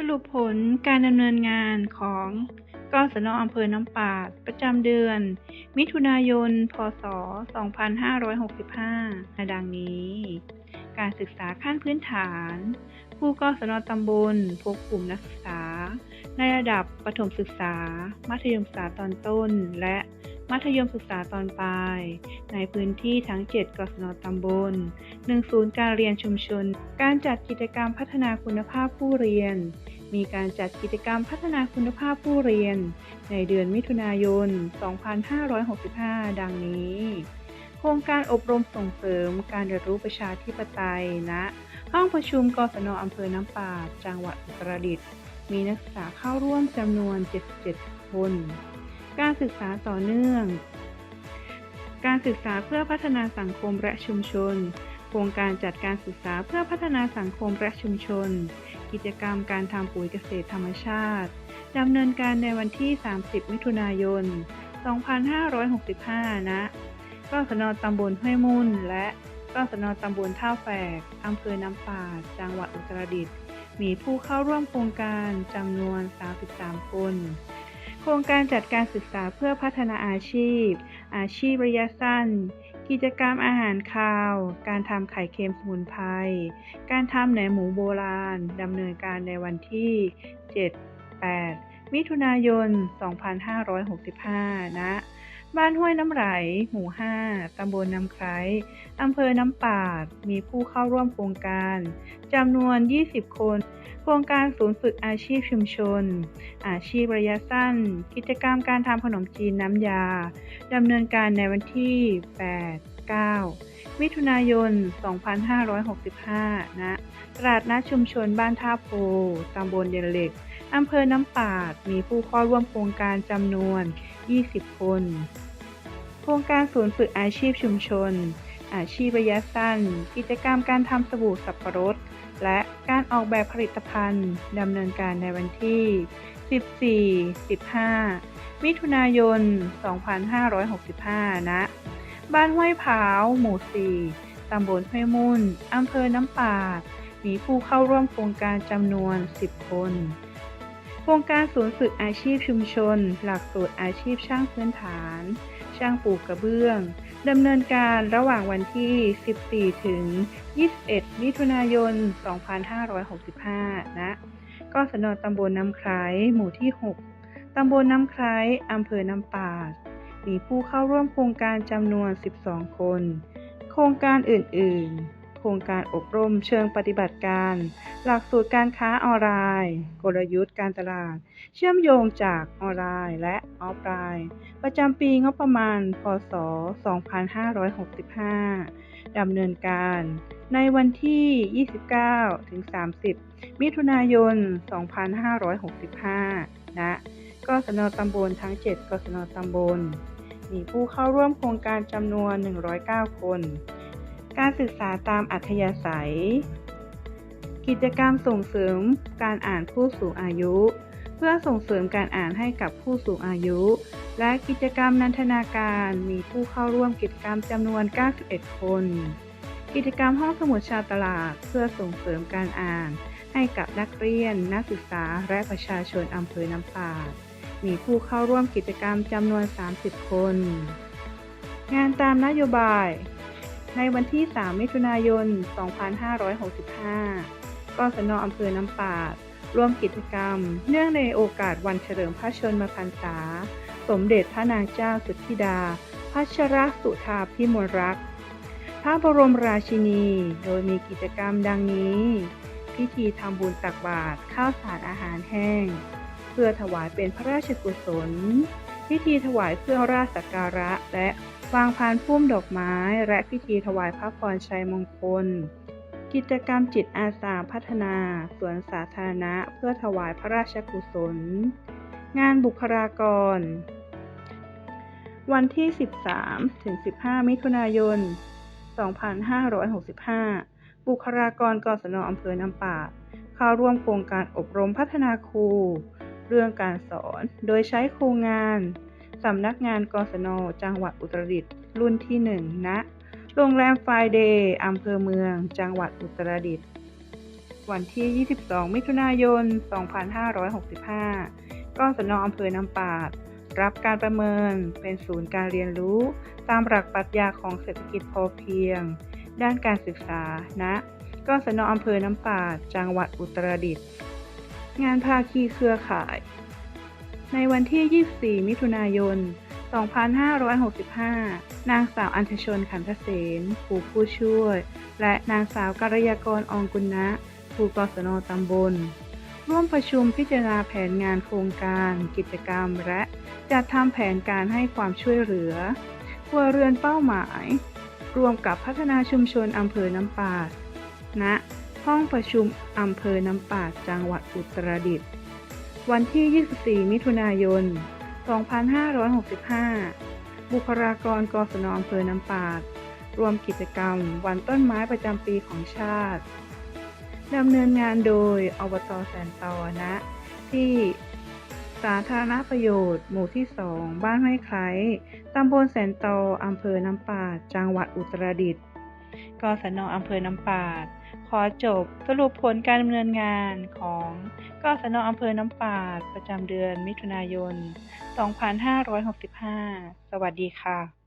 สรุปผลการดำเนินงานของกศนอำเภอน้ำปาด ประจำเดือน มิถุนายน พศ 2565 ดังนี้ การศึกษาขั้นพื้นฐานครูกศนตำบลพบกลุ่มนักศึกษา ในระดับประถมศึกษา มัธยมศึกษาตอนต้น และมัธยมศึกษาตอนปลาย ในพื้นที่ทั้ง 7กศนตำบล1ศูนย์การเรียนชุมชน การจัดกิจกรรมพัฒนาคุณภาพผู้เรียน มีการจัดกิจกรรมพัฒนาคุณภาพผู้เรียน ในเดือนมิถุนายน 2565 ดังนี้ โครงการอบรมส่งเสริมการเรียนรู้ประชาธิปไตยณนะห้องประชุมกศนอำเภอน้ำปาดจังหวัดอุตรดิตถ์มีนักศึกษาเข้าร่วมจำนวน 77 คน การศึกษาต่อเนื่อง การศึกษาเพื่อพัฒนาสังคมและชุมชน โครงการจัดการศึกษาเพื่อพัฒนาสังคมและชุมชน กิจกรรมการทำปุ๋ยเกษตรธรรมชาติดำเนินการในวันที่ 30 มิถุนายน 2565 ณกศนตำบลห้วยมุ่น และกศนตำบลท่าแฝกอำเภอน้ำปาด จังหวัดอุตรดิตถ์ มีผู้เข้าร่วมโครงการจำนวน 33 คน โครงการจัดการศึกษาเพื่อพัฒนาอาชีพ อาชีพระยะสั้น กิจกรรมอาหารคาว การทำไข่เค็มสมุนไพร การทำแหนมหมูโบราณดำเนินการในวันที่ 7 8 มิถุนายน 2565ณ บ้านห้วยน้ำไหลหมู่ 5 ตำบลน้ำไคร้อำเภอน้ำปาด มีผู้เข้าร่วมโครงการจำนวน 20 คน โครงการศูนย์ฝึกอาชีพชุมชน อาชีพระยะสั้น กิจกรรมการทำขนมจีนน้ำยา ดำเนินการในวันที่ 8 9 มิถุนายน 2565 ณ ตลาดนัดชุมชนบ้านท่าโพ ตำบลเดนเหล็กอำเภอน้ำปาด มีผู้เข้าร่วมโครงการจำนวน 20 คน ครงการศูนย์ฝึกอาชีพชุมชน อาชีพระยะสั้น กิจกรรมการทำสบู่สับปะรด และการออกแบบผลิตภัณฑ์ดำเนินการในวันที่ 14-15 มิถุนายน 2565 ณ บ้านห้วยผาว หมู่ 4 ตำบลห้วยมุ่น อำเภอน้ำปาดมีผู้เข้าร่วมโครงการจำนวน 10 คน ครงการศูนย์ฝึกอาชีพชุมชน หลักสูตรอาชีพช่างพื้นฐาน ช่างปลูกกระเบื้องดำเนินการระหว่างวันที่ 14 ถึง 21 มิถุนายน 2565 ณ กศนตำบลน้ำไคร้หมู่ที่ 6 ตำบลน้ำไคร้อำเภอน้ำปาด มีผู้เข้าร่วมโครงการจำนวน 12 คน โครงการอื่น ๆ ครงการอบรมเชิงปฏิบัติการ หลักสูตรการค้าออนไลน์ กลยุทธ์การตลาด เชื่อมโยงจากออนไลน์และออฟไลน์ ประจำปีงบประมาณ พศ 2565 ดำเนินการ ในวันที่ 29-30 มิถุนายน 2565 ณกศนตำบลทั้ง 7กศนตำบลมีผู้เข้าร่วมโครงการจำนวน 109 คน การศึกษาตามอัธยาศัย กิจกรรมส่งเสริมการอ่านผู้สูงอายุ เพื่อส่งเสริมการอ่านให้กับผู้สูงอายุ และกิจกรรมนันทนาการมีผู้เข้าร่วมกิจกรรมจำนวน 91 คน กิจกรรมห้องสมุดชาวตลาด เพื่อส่งเสริมการอ่าน ให้กับนักเรียน นักศึกษา และประชาชนอำเภอน้ำปาดมีผู้เข้าร่วมกิจกรรมจำนวน 30 คน งานตามนโยบาย ในวันที่ 3 มิถุนายน 2565 กศนอำเภอน้ำปาด ร่วมกิจกรรม เนื่องในโอกาสวันเฉลิมพระชนมพรรษา สมเด็จพระนางเจ้าสุทธิดา พัชรสุธาพิมลรักษ์พระบรมราชินี โดยมีกิจกรรมดังนี้ พิธีทำบุญตักบาตรข้าวสารอาหารแห้ง เพื่อถวายเป็นพระราชกุศล พิธีถวายเพื่องราชสักการะและ วางพานพุ่มดอกไม้ และพิธีถวายพระพรชัยมงคล กิจกรรมจิตอาสาพัฒนาสวนสาธารณะเพื่อถวายพระราชกุศล งานบุคลากร วันที่ 13 ถึง 15 มิถุนายน 2565 บุคลากรกศนอำเภอน้ำปาดเข้าร่วมโครงการอบรมพัฒนาครู เรื่องการสอน โดยใช้ครูงาน สำนักงานกศน จังหวัดอุตรดิตถ์รุ่นที่ 1ณโรงแรมไฟเดย์อำเภอเมือง จังหวัดอุตรดิตถ์วันที่ 22 มิถุนายน 2565 กศนอำเภอน้ำปาด รับการประเมินเป็นศูนย์การเรียนรู้ ตามหลักปรัชญาของเศรษฐกิจพอเพียง ด้านการศึกษาณกศนอำเภอน้ำปาด จังหวัดอุตรดิตถ์งานภาคีเครือข่าย ในวันที่ 24 มิถุนายน 2565 นางสาวอัญชชนขันธเสนครูผู้ช่วย และนางสาวกัลยากรอองกุณนะครูกศนตำบล ร่วมประชุมพิจารณาแผนงานโครงการ กิจกรรม และจัดทำแผนการให้ความช่วยเหลือครัวเรือนเป้าหมาย รวมกับพัฒนาชุมชนอำเภอน้ำปาดณห้องประชุมอำเภอน้ำปาดจังหวัดอุตรดิตถ์ วันที่ 24 มิถุนายน 2565 บุคลากรกศนอำเภอน้ำปาดรวมกิจกรรม วันต้นไม้ประจำปีของชาติ ดำเนินงานโดยอบตแสนตอนะ ที่สาธารณประโยชน์ หมู่ที่ 2 บ้านห้วยไคล้ตำบลแสนตออำเภอน้ำปาด จังหวัดอุตรดิตถ์กศนอำเภอน้ำปาด ขอจบสรุปผลการดำเนินงานของกศนอำเภอน้ำปาด ประจำเดือนมิถุนายน 2565 สวัสดีค่ะ